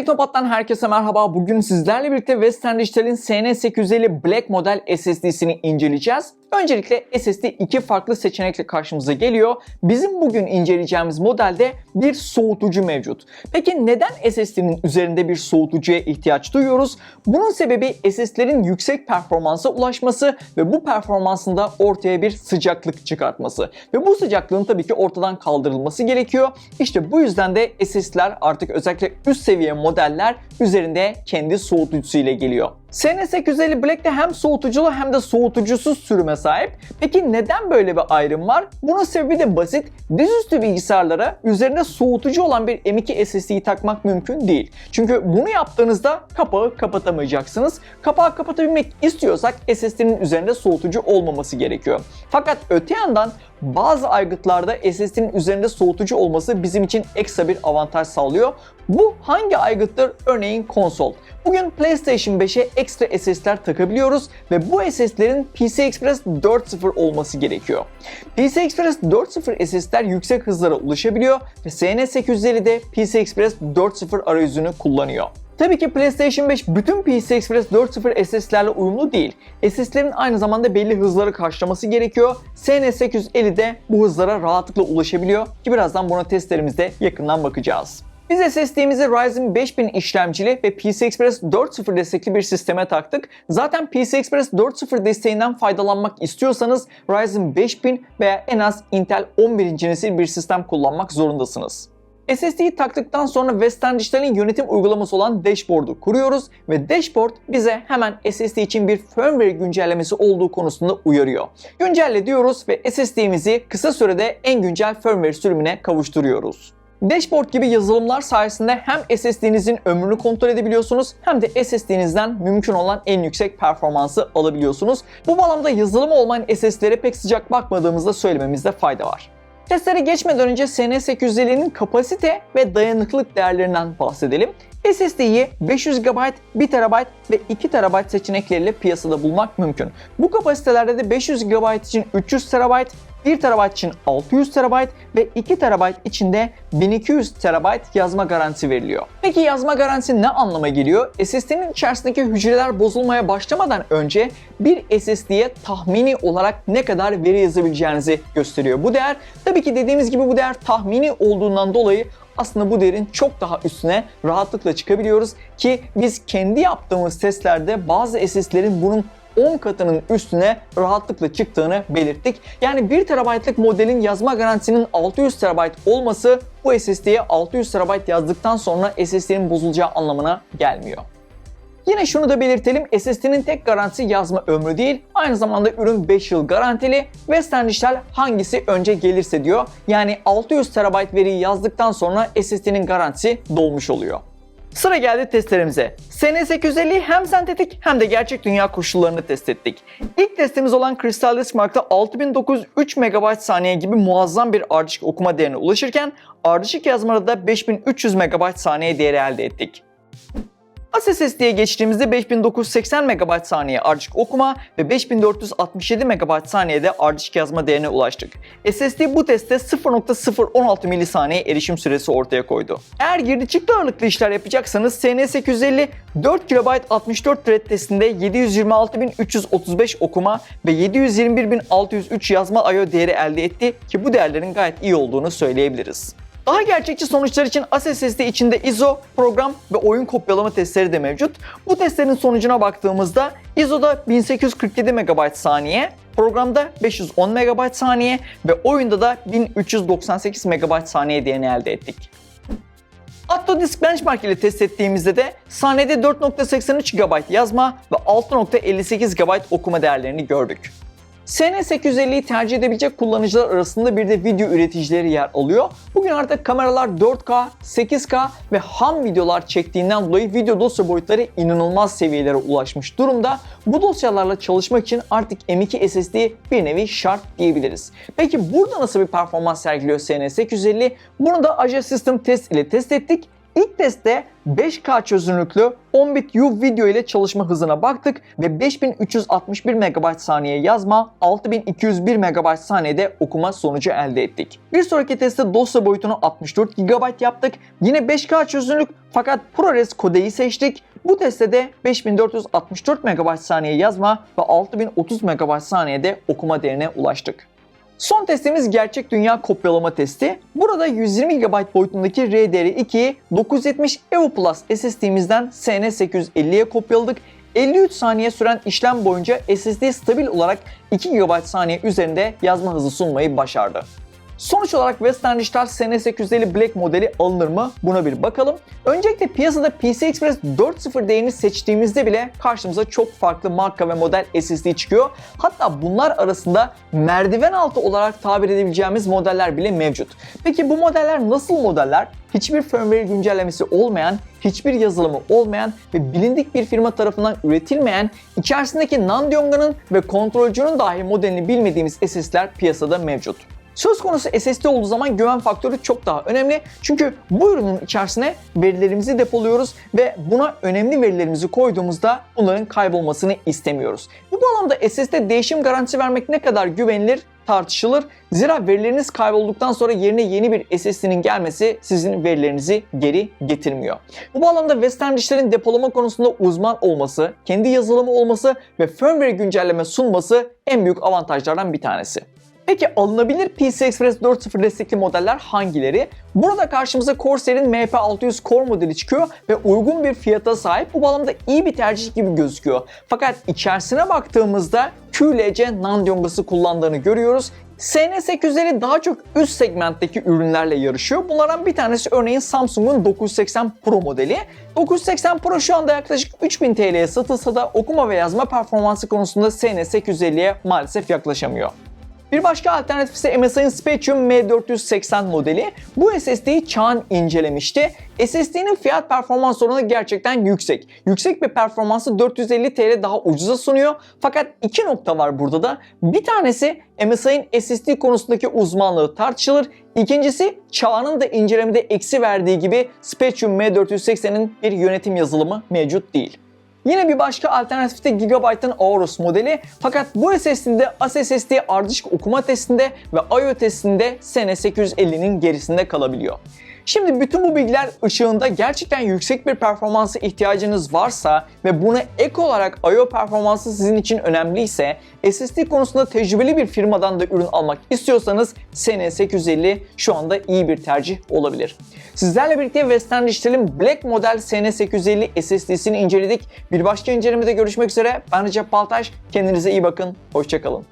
Teknopat'tan herkese merhaba. Bugün sizlerle birlikte Western Digital'in SN850 Black model SSD'sini inceleyeceğiz. Öncelikle SSD iki farklı seçenekle karşımıza geliyor. Bizim bugün inceleyeceğimiz modelde bir soğutucu mevcut. Peki neden SSD'nin üzerinde bir soğutucuya ihtiyaç duyuyoruz? Bunun sebebi SSD'lerin yüksek performansa ulaşması ve bu performansında ortaya bir sıcaklık çıkartması. Ve bu sıcaklığın tabii ki ortadan kaldırılması gerekiyor. İşte bu yüzden de SSD'ler artık özellikle üst seviye modeller üzerinde kendi soğutucusu ile geliyor. SN850 Black'te hem soğutuculu hem de soğutucusuz sürüme sahip. Peki neden böyle bir ayrım var? Bunun sebebi de basit. Dizüstü bilgisayarlara üzerinde soğutucu olan bir M2 SSD'yi takmak mümkün değil. Çünkü bunu yaptığınızda kapağı kapatamayacaksınız. Kapağı kapatabilmek istiyorsak SSD'nin üzerinde soğutucu olmaması gerekiyor. Fakat öte yandan bazı aygıtlarda SSD'nin üzerinde soğutucu olması bizim için ekstra bir avantaj sağlıyor. Bu hangi aygıttır? Örneğin konsol. Bugün PlayStation 5'e ekstra SSD'ler takabiliyoruz ve bu SSD'lerin PCI Express 4.0 olması gerekiyor. PCI Express 4.0 SSD'ler yüksek hızlara ulaşabiliyor ve SN850 de PCI Express 4.0 arayüzünü kullanıyor. Tabii ki PlayStation 5 bütün PCI Express 4.0 SSD'lerle uyumlu değil. SSD'lerin aynı zamanda belli hızları karşılaması gerekiyor. SN850 de bu hızlara rahatlıkla ulaşabiliyor ki birazdan buna testlerimizde yakından bakacağız. Biz SSD'mizi Ryzen 5000 işlemcili ve PCI Express 4.0 destekli bir sisteme taktık. Zaten PCI Express 4.0 desteğinden faydalanmak istiyorsanız Ryzen 5000 veya en az Intel 11. nesil bir sistem kullanmak zorundasınız. SSD'yi taktıktan sonra Western Digital'in yönetim uygulaması olan Dashboard'u kuruyoruz ve Dashboard bize hemen SSD için bir firmware güncellemesi olduğu konusunda uyarıyor. Güncelle diyoruz ve SSD'mizi kısa sürede en güncel firmware sürümüne kavuşturuyoruz. Dashboard gibi yazılımlar sayesinde hem SSD'nizin ömrünü kontrol edebiliyorsunuz hem de SSD'nizden mümkün olan en yüksek performansı alabiliyorsunuz. Bu bağlamda yazılımı olmayan SSD'lere pek sıcak bakmadığımızda söylememizde fayda var. Testlere geçmeden önce SN850'nin kapasite ve dayanıklılık değerlerinden bahsedelim. SSD'yi 500 GB, 1 TB ve 2 TB seçenekleriyle piyasada bulmak mümkün. Bu kapasitelerde de 500 GB için 300 TB, 1 TB için 600 TB ve 2 TB için de 1200 TB yazma garantisi veriliyor. Peki yazma garantisi ne anlama geliyor? SSD'nin içerisindeki hücreler bozulmaya başlamadan önce bir SSD'ye tahmini olarak ne kadar veri yazabileceğinizi gösteriyor. Bu değer tabii ki dediğimiz gibi bu değer tahmini olduğundan dolayı aslında bu değerin çok daha üstüne rahatlıkla çıkabiliyoruz ki biz kendi yaptığımız testlerde bazı SSD'lerin bunun 10 katının üstüne rahatlıkla çıktığını belirttik. Yani 1 TB'lık modelin yazma garantisinin 600 TB olması bu SSD'ye 600 TB yazdıktan sonra SSD'nin bozulacağı anlamına gelmiyor. Yine şunu da belirtelim, SSD'nin tek garantisi yazma ömrü değil, aynı zamanda ürün 5 yıl garantili. Western Digital hangisi önce gelirse diyor. Yani 600 TB veriyi yazdıktan sonra SSD'nin garantisi dolmuş oluyor. Sıra geldi testlerimize. SN850 hem sentetik hem de gerçek dünya koşullarını test ettik. İlk testimiz olan Crystal Disk Mark'ta 6903 MB saniye gibi muazzam bir ardışık okuma değerine ulaşırken ardışık yazmada da 5300 MB saniye değeri elde ettik. SSD'ye geçtiğimizde 5980 MB saniye ardışık okuma ve 5467 MB saniyede ardışık yazma değerine ulaştık. SSD bu testte 0.016 milisaniye erişim süresi ortaya koydu. Eğer girdi çıktı ağırlıklı işler yapacaksanız SN850 4 GB 64 thread testinde 726335 okuma ve 721603 yazma I.O. değeri elde etti ki bu değerlerin gayet iyi olduğunu söyleyebiliriz. Daha gerçekçi sonuçlar için ASSD içinde ISO, program ve oyun kopyalama testleri de mevcut. Bu testlerin sonucuna baktığımızda ISO'da 1847 MB saniye, programda 510 MB saniye ve oyunda da 1398 MB saniye değerini elde ettik. Attodisk Benchmark ile test ettiğimizde de saniyede 4.83 GB yazma ve 6.58 GB okuma değerlerini gördük. SN850'yi tercih edebilecek kullanıcılar arasında bir de video üreticileri yer alıyor. Bugün artık kameralar 4K, 8K ve ham videolar çektiğinden dolayı video dosya boyutları inanılmaz seviyelere ulaşmış durumda. Bu dosyalarla çalışmak için artık M2 SSD bir nevi şart diyebiliriz. Peki burada nasıl bir performans sergiliyor SN850? Bunu da Azure System Test ile test ettik İlk testte 5K çözünürlüklü 10 bit U video ile çalışma hızına baktık ve 5361 MB saniye yazma, 6201 MB saniyede okuma sonucu elde ettik. Bir sonraki testte dosya boyutunu 64 GB yaptık. Yine 5K çözünürlük fakat ProRes kodeyi seçtik. Bu testte de 5464 MB saniye yazma ve 6030 MB saniyede okuma değerine ulaştık. Son testimiz gerçek dünya kopyalama testi. Burada 120 GB boyutundaki RDR2'yi 970 EVO Plus SSD'mizden SN850'ye kopyaladık. 53 saniye süren işlem boyunca SSD stabil olarak 2 GB saniye üzerinde yazma hızı sunmayı başardı. Sonuç olarak Western Digital SN850 Black modeli alınır mı? Buna bir bakalım. Öncelikle piyasada PCI Express 4.0 değerini seçtiğimizde bile karşımıza çok farklı marka ve model SSD çıkıyor. Hatta bunlar arasında merdiven altı olarak tabir edebileceğimiz modeller bile mevcut. Peki bu modeller nasıl modeller? Hiçbir firmware güncellemesi olmayan, hiçbir yazılımı olmayan ve bilindik bir firma tarafından üretilmeyen, içerisindeki Nandiyonga'nın ve kontrolcünün dahi modelini bilmediğimiz SSD'ler piyasada mevcut. Söz konusu SSD olduğu zaman güven faktörü çok daha önemli. Çünkü bu ürünün içerisine verilerimizi depoluyoruz ve buna önemli verilerimizi koyduğumuzda bunların kaybolmasını istemiyoruz. Bu bağlamda SSD değişim garantisi vermek ne kadar güvenilir tartışılır. Zira verileriniz kaybolduktan sonra yerine yeni bir SSD'nin gelmesi sizin verilerinizi geri getirmiyor. Bu bağlamda Western Digital'in depolama konusunda uzman olması, kendi yazılımı olması ve firmware güncelleme sunması en büyük avantajlardan bir tanesi. Peki alınabilir PCI Express 4.0 destekli modeller hangileri? Burada karşımıza Corsair'in MP600 Core modeli çıkıyor ve uygun bir fiyata sahip. Bu bağlamda iyi bir tercih gibi gözüküyor. Fakat içerisine baktığımızda QLC Nandiyongası kullandığını görüyoruz. SN850 daha çok üst segmentteki ürünlerle yarışıyor. Bunlardan bir tanesi örneğin Samsung'un 980 Pro modeli. 980 Pro şu anda yaklaşık 3000 TL'ye satılsa da okuma ve yazma performansı konusunda SN850'ye maalesef yaklaşamıyor. Bir başka alternatif ise MSI'ın Spectrum M480 modeli. Bu SSD'yi Çağan incelemişti. SSD'nin fiyat performans oranı gerçekten yüksek. Yüksek bir performansı 450 TL daha ucuza sunuyor. Fakat iki nokta var burada da. Bir tanesi MSI'ın SSD konusundaki uzmanlığı tartışılır. İkincisi Çağan'ın da incelemede eksi verdiği gibi Spectrum M480'in bir yönetim yazılımı mevcut değil. Yine bir başka alternatif de Gigabyte'ın Aorus modeli. Fakat bu SSD'de ASSD ardışık okuma testinde ve I.O. testinde SN850'nin gerisinde kalabiliyor. Şimdi bütün bu bilgiler ışığında gerçekten yüksek bir performansa ihtiyacınız varsa ve buna ek olarak I.O. performansı sizin için önemliyse SSD konusunda tecrübeli bir firmadan da ürün almak istiyorsanız SN850 şu anda iyi bir tercih olabilir. Sizlerle birlikte Western Digital'in Black model SN850 SSD'sini inceledik. Bir başka incelemede görüşmek üzere. Ben Recep Baltaş. Kendinize iyi bakın. Hoşçakalın.